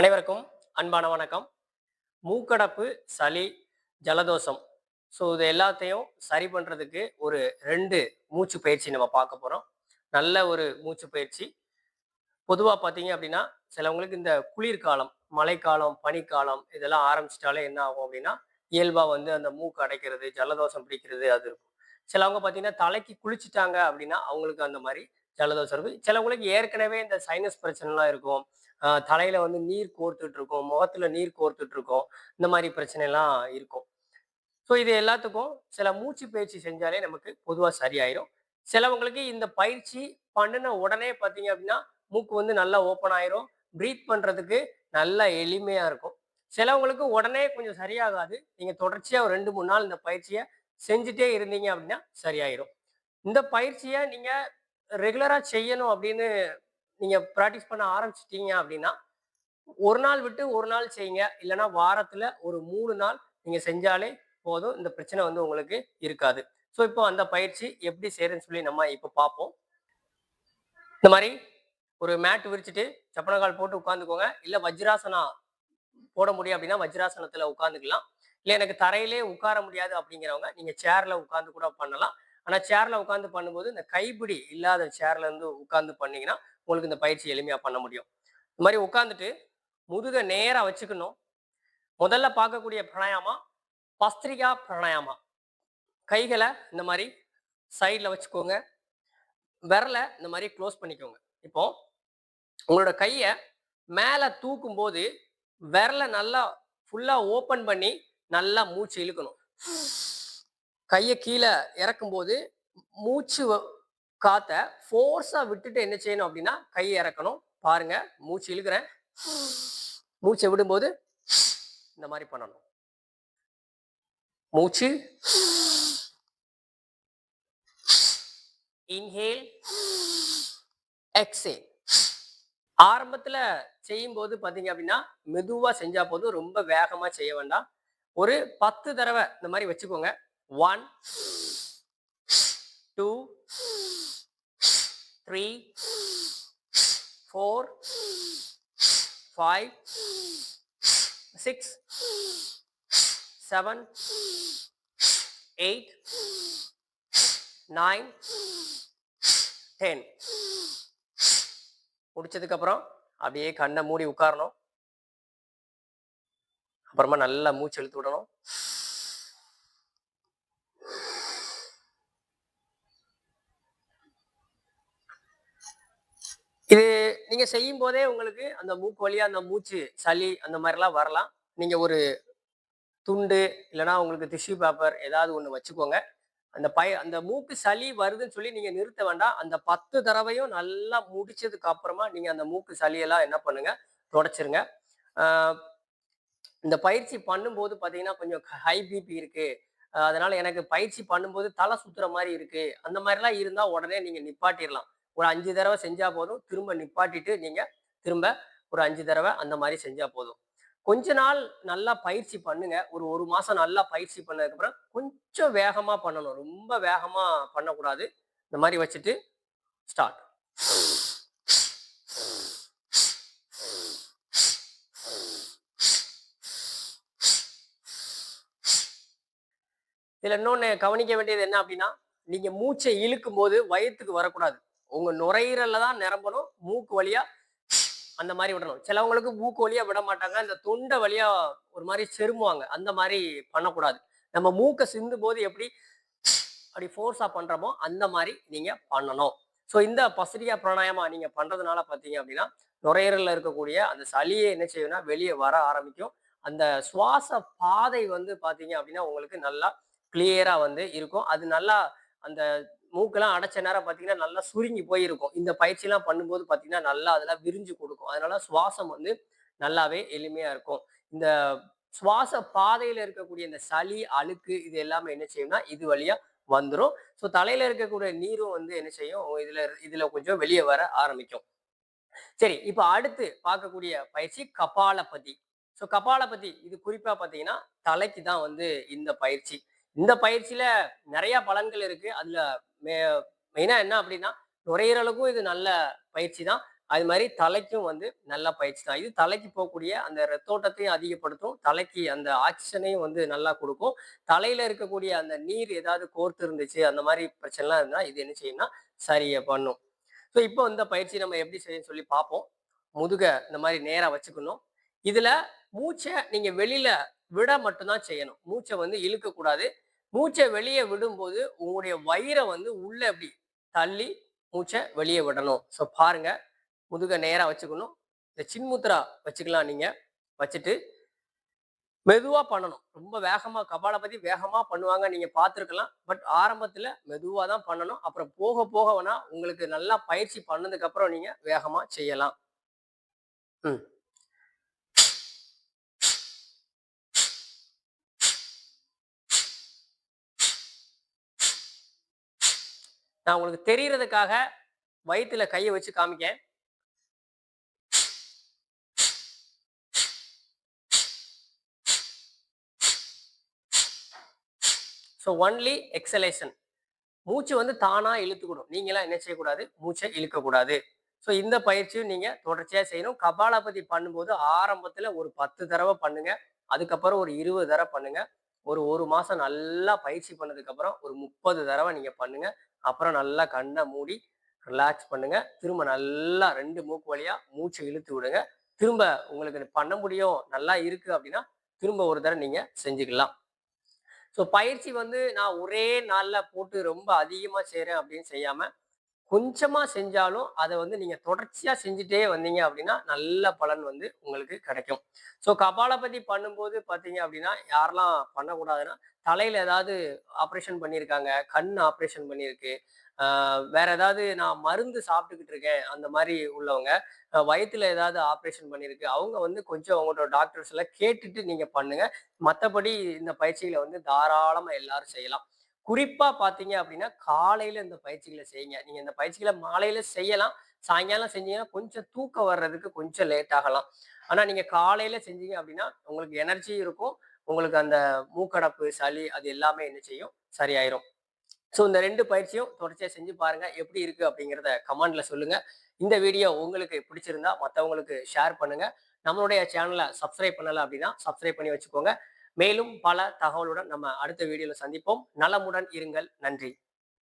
அனைவருக்கும் அன்பான வணக்கம். மூக்கடப்பு சளி ஜலதோஷம். ஸோ இது எல்லாத்தையும் சரி பண்ணுறதுக்கு ஒரு ரெண்டு மூச்சு பயிற்சி நம்ம பார்க்க போகிறோம் நல்ல ஒரு மூச்சு பயிற்சி. பொதுவாக பார்த்தீங்க அப்படின்னா சிலவங்களுக்கு இந்த குளிர்காலம் மழைக்காலம் பனிக்காலம் இதெல்லாம் ஆரம்பிச்சிட்டாலே என்ன ஆகும் அப்படின்னா இயல்பாக வந்து அந்த மூக்கு அடைக்கிறது ஜலதோஷம் பிடிக்கிறது அது இருக்கும். சிலவங்க பார்த்தீங்கன்னா தலைக்கு குளிச்சுட்டாங்க அப்படின்னா அவங்களுக்கு அந்த மாதிரி ஜலதோஷம். இருக்கும் சிலவங்களுக்கு ஏற்கனவே இந்த சைனஸ் பிரச்சனைலாம் இருக்கும். தலையில வந்து நீர் கோர்த்துட்டு இருக்கும் முகத்துல நீர் கோர்த்துட்டு இருக்கும். இந்த மாதிரி பிரச்சனை எல்லாம் இருக்கும். ஸோ இது எல்லாத்துக்கும் சில மூச்சு பயிற்சி செஞ்சாலே நமக்கு பொதுவாக சரியாயிரும். சிலவங்களுக்கு இந்த பயிற்சி பண்ணின உடனே பார்த்தீங்க அப்படின்னா மூக்கு வந்து நல்லா ஓப்பன் ஆயிரும். ப்ரீத் பண்ணுறதுக்கு நல்லா எளிமையாக இருக்கும். சிலவங்களுக்கு உடனே கொஞ்சம் சரியாகாது. நீங்கள் தொடர்ச்சியாக ஒரு ரெண்டு மூணு நாள் இந்த பயிற்சியை செஞ்சுட்டே இருந்தீங்க அப்படின்னா சரியாயிரும். இந்த பயிற்சியை நீங்கள் ரெகுலராக செய்யணும் அப்படின்னு நீங்கள் ப்ராக்டிஸ் பண்ண ஆரம்பிச்சிட்டீங்க அப்படின்னா ஒரு நாள் விட்டு ஒரு நாள் செய்யுங்க. இல்லைன்னா வாரத்தில் ஒரு மூணு நாள் நீங்கள் செஞ்சாலே போதும். இந்த பிரச்சனை வந்து உங்களுக்கு இருக்காது. ஸோ இப்போ அந்த பயிற்சி எப்படி செய்யறதுன்னு சொல்லி நம்ம இப்போ பார்ப்போம். இந்த மாதிரி ஒரு மேட் விரிச்சிட்டு சப்பனக்கால் போட்டு உட்காந்துக்கோங்க. இல்லை வஜ்ராசனா போட முடியும் அப்படின்னா வஜ்ராசனத்தில் உட்காந்துக்கலாம். இல்லை எனக்கு தரையிலே உட்கார முடியாது அப்படிங்கிறவங்க நீங்கள் சேர்ல உட்காந்து கூட பண்ணலாம். ஆனால் சேரில் உட்காந்து பண்ணும்போது இந்த கைப்பிடி இல்லாத சேர்ல இருந்து உட்காந்து பண்ணீங்கன்னா உங்களுக்கு இந்த பயிற்சி எளிமையாக பண்ண முடியும். இந்த மாதிரி உட்காந்துட்டு முதுகை நேராக வச்சுக்கணும். முதல்ல பார்க்கக்கூடிய பிராணாயாமா பஸ்திரிகா பிராணாயாமா. கைகளை இந்த மாதிரி சைடில் வச்சுக்கோங்க. விரலை இந்த மாதிரி க்ளோஸ் பண்ணிக்கோங்க. இப்போ உங்களோட கையை மேலே தூக்கும் போது விரலை நல்லா ஃபுல்லாக ஓப்பன் பண்ணி நல்லா மூச்சு இழுக்கணும். கையை கீழே இறக்கும்போது மூச்சு காத்த ஃபோர்ஸாக விட்டுட்டு என்ன செய்யணும் அப்படின்னா கையை இறக்கணும். பாருங்க மூச்சு இழுக்கிறேன். மூச்சை விடும்போது இந்த மாதிரி பண்ணணும். மூச்சு. இன்ஹேல் எக்ஸேல் ஆரம்பத்தில் செய்யும்போது பார்த்தீங்க அப்படின்னா மெதுவாக செஞ்சால் போதும். ரொம்ப வேகமாக செய்ய வேண்டாம். ஒரு பத்து தடவை இந்த மாதிரி வச்சுக்கோங்க. One two three four five six seven eight nine ten முடிச்சதுக்கப்புறம் அப்படியே கண்ணை மூடி உட்காரணும். அப்புறமா நல்லா மூச்சு இழுத்து விடணும் இது நீங்க செய்யும் போதே உங்களுக்கு அந்த மூக்கு வழியா அந்த மூச்சு சளி அந்த மாதிரிலாம் வரலாம். நீங்க ஒரு துண்டு இல்லைன்னா உங்களுக்கு டிஷ்யூ பேப்பர் ஏதாவது ஒன்று வச்சுக்கோங்க. அந்த பய அந்த மூக்கு சளி வருதுன்னு சொல்லி நீங்க நிறுத்த வேண்டாம். அந்த பத்து தடவையும் நல்லா முடிச்சதுக்கு அப்புறமா நீங்க அந்த மூக்கு சளியெல்லாம் என்ன பண்ணுங்க? தொடச்சிருங்க. இந்த பயிற்சி பண்ணும்போது பார்த்தீங்கன்னா கொஞ்சம் ஹை பிபி இருக்கு. அதனால எனக்கு பயிற்சி பண்ணும்போது தலை சுத்துற மாதிரி இருக்கு. அந்த மாதிரிலாம் இருந்தா உடனே நீங்க நிப்பாட்டிடலாம் ஒரு அஞ்சு தடவை செஞ்சா போதும். திரும்ப நிப்பாட்டிட்டு நீங்க திரும்ப ஒரு அஞ்சு தடவை அந்த மாதிரி செஞ்சா போதும். கொஞ்ச நாள் நல்லா பயிற்சி பண்ணுங்க. ஒரு ஒரு மாசம் நல்லா பயிற்சி பண்ணதுக்கு அப்புறம் கொஞ்சம் வேகமா பண்ணணும். ரொம்ப வேகமா பண்ணக்கூடாது. இந்த மாதிரி வச்சுட்டு ஸ்டார்ட் இதுல இன்னொன்னு கவனிக்க வேண்டியது என்ன அப்படின்னா நீங்க மூச்சை இழுக்கும் போது வயிற்றுக்கு வரக்கூடாது. உங்க நுரையீரல்ல தான் நிரம்பணும். மூக்கு வழியா அந்த மாதிரி விடணும். சிலவங்களுக்கு மூக்கு வழியா விட மாட்டாங்க. இந்த தொண்டை வழியா ஒரு மாதிரி செருமுவாங்க. அந்த மாதிரி பண்ணக்கூடாது. நம்ம மூக்கை சிந்தும் போது எப்படி அப்படி ஃபோர்ஸா பண்றோமோ அந்த மாதிரி நீங்க பண்ணணும். ஸோ இந்த பசிரியா பிராணாயமா நீங்க பண்றதுனால பார்த்தீங்க அப்படின்னா நுரையீரல்ல இருக்கக்கூடிய அந்த சளியை என்ன செய்யும்னா வெளியே வர ஆரம்பிக்கும். அந்த சுவாச பாதை வந்து பார்த்தீங்க அப்படின்னா உங்களுக்கு நல்லா கிளியரா வந்து இருக்கும். அது நல்லா அந்த மூக்கெல்லாம் அடைச்ச நேரம் பார்த்தீங்கன்னா நல்லா சுருங்கி போயிருக்கும். இந்த பயிற்சியெல்லாம் பண்ணும்போது பார்த்தீங்கன்னா நல்லா அதெல்லாம் விரிஞ்சு கொடுக்கும். அதனால சுவாசம் வந்து நல்லாவே எளிமையாக இருக்கும். இந்த சுவாச பாதையில் இருக்கக்கூடிய இந்த சளி அழுக்கு இது எல்லாமே என்ன செய்யும்னா இது வழியாக வந்துடும் ஸோ தலையில் இருக்கக்கூடிய நீரும் வந்து என்ன செய்யும்? இதில் இதில் கொஞ்சம் வெளியே வர ஆரம்பிக்கும். சரி இப்போ அடுத்து பார்க்கக்கூடிய பயிற்சி கபாலபதி. ஸோ கபாலபதி இது குறிப்பாக பார்த்தீங்கன்னா தலைக்கு தான் வந்து இந்த பயிற்சி. இந்த பயிற்சியில நிறைய பலன்கள் இருக்கு. அதுல மெயினா என்ன அப்படின்னா நுரையீரலுக்கும் இது நல்ல பயிற்சி தான். அது மாதிரி தலைக்கும் வந்து நல்ல பயிற்சி தான். இது தலைக்கு போகக்கூடிய அந்த ரத்தோட்டத்தையும் அதிகப்படுத்தும். தலைக்கு அந்த ஆக்சிஜனையும் வந்து நல்லா கொடுக்கும். தலையில இருக்கக்கூடிய அந்த நீர் ஏதாவது கோர்த்து இருந்துச்சு அந்த மாதிரி பிரச்சனைலாம் இருந்தால் இது என்ன செய்யும்னா சரியை பண்ணும். ஸோ இப்போ இந்த பயிற்சி நம்ம எப்படி செய்யணும் சொல்லி பார்ப்போம். முதுக இந்த மாதிரி நேராக வச்சுக்கணும். இதுல மூச்சை நீங்க வெளியில விட மட்டும்தான் செய்யணும். மூச்சை வந்து இழுக்கக்கூடாது. மூச்சை வெளியே விடும்போது உங்களுடைய வயிறை வந்து உள்ள எப்படி தள்ளி மூச்சை வெளியே விடணும். ஸோ பாருங்க. முதுக நேராக வச்சுக்கணும். இந்த சின்முத்ரா வச்சுக்கலாம் நீங்க. வச்சுட்டு மெதுவாக பண்ணணும். ரொம்ப வேகமா பற்றி வேகமாக பண்ணுவாங்க. நீங்கள் பார்த்துருக்கலாம். பட் ஆரம்பத்தில் மெதுவாக தான் பண்ணணும். அப்புறம் போக போக வேணா உங்களுக்கு நல்லா பயிற்சி பண்ணதுக்கப்புறம் நீங்கள் வேகமாக செய்யலாம். ம். நான் உங்களுக்கு தெரியறதுக்காக வயிற்றுல கையை வச்சு காமிக்கேன். ஸோ ஒன்லி எக்ஸலேஷன் மூச்சு வந்து தானா இழுத்துக்கணும் நீங்களாம் என்ன செய்யக்கூடாது? மூச்சை இழுக்கக்கூடாது. ஸோ இந்த பயிற்சியும் நீங்க தொடர்ச்சியா செய்யணும். கபாலபதி பண்ணும்போது ஆரம்பத்துல ஒரு பத்து தடவை பண்ணுங்க. அதுக்கப்புறம் ஒரு இருபது தடவை பண்ணுங்க. ஒரு ஒரு மாசம் நல்லா பயிற்சி பண்ணதுக்கு அப்புறம் ஒரு முப்பது தடவை நீங்க பண்ணுங்க. அப்புறம் நல்லா கண்ணை மூடி ரிலாக்ஸ் பண்ணுங்க. திரும்ப நல்லா ரெண்டு மூக்கு வழியா மூச்சை இழுத்து விடுங்க. திரும்ப உங்களுக்கு பண்ண முடியும் நல்லா இருக்கு அப்படின்னா திரும்ப ஒரு தடவை நீங்க செஞ்சுக்கலாம். ஸோ பயிற்சி வந்து நான் ஒரே நாள்ல போட்டு ரொம்ப அதிகமா செய்கிறேன் அப்படின்னு செய்யாம கொஞ்சமாக செஞ்சாலும் அதை வந்து நீங்கள் தொடர்ச்சியாக செஞ்சுட்டே வந்தீங்க அப்படின்னா நல்ல பலன் வந்து உங்களுக்கு கிடைக்கும். ஸோ கபாலபதி பண்ணும்போது பார்த்தீங்க அப்படின்னா யாரெல்லாம் பண்ணக்கூடாதுன்னா தலையில் ஏதாவது ஆப்ரேஷன் பண்ணியிருக்காங்க கண் ஆப்ரேஷன் பண்ணியிருக்கு வேற ஏதாவது நான் மருந்து சாப்பிட்டுக்கிட்டு இருக்கேன் அந்த மாதிரி உள்ளவங்க வயத்துல ஏதாவது ஆப்ரேஷன் பண்ணியிருக்கு அவங்க வந்து கொஞ்சம் அவங்களோட டாக்டர்ஸ் எல்லாம் கேட்டுட்டு நீங்க பண்ணுங்க. மற்றபடி இந்த பயிற்சிகளை வந்து தாராளமா எல்லாரும் செய்யலாம். குறிப்பாக பார்த்தீங்க அப்படின்னா காலையில் இந்த பயிற்சிகளை செய்யுங்க. நீங்கள் இந்த பயிற்சிகளை மாலையில் செய்யலாம். சாயங்காலம் செஞ்சீங்கன்னா கொஞ்சம் தூக்கம் வர்றதுக்கு கொஞ்சம் லேட் ஆகலாம். ஆனால் நீங்கள் காலையில் செஞ்சீங்க அப்படின்னா உங்களுக்கு எனர்ஜி இருக்கும். உங்களுக்கு அந்த மூக்கடப்பு சளி அது எல்லாமே என்ன செய்யும்? சரியாயிரும். ஸோ இந்த ரெண்டு பயிற்சியும் தொடர்ச்சியாக செஞ்சு பாருங்க. எப்படி இருக்கு அப்படிங்கிறத கமெண்ட்ல சொல்லுங்க. இந்த வீடியோ உங்களுக்கு பிடிச்சிருந்தா மற்றவங்களுக்கு ஷேர் பண்ணுங்க. நம்மளுடைய சேனலை சப்ஸ்கிரைப் பண்ணலை அப்படின்னா சப்ஸ்கிரைப் பண்ணி வச்சுக்கோங்க. மேலும் பல தகவலுடன் நம்ம அடுத்த வீடியோவில் சந்திப்போம். நலமுடன் இருங்கள். நன்றி.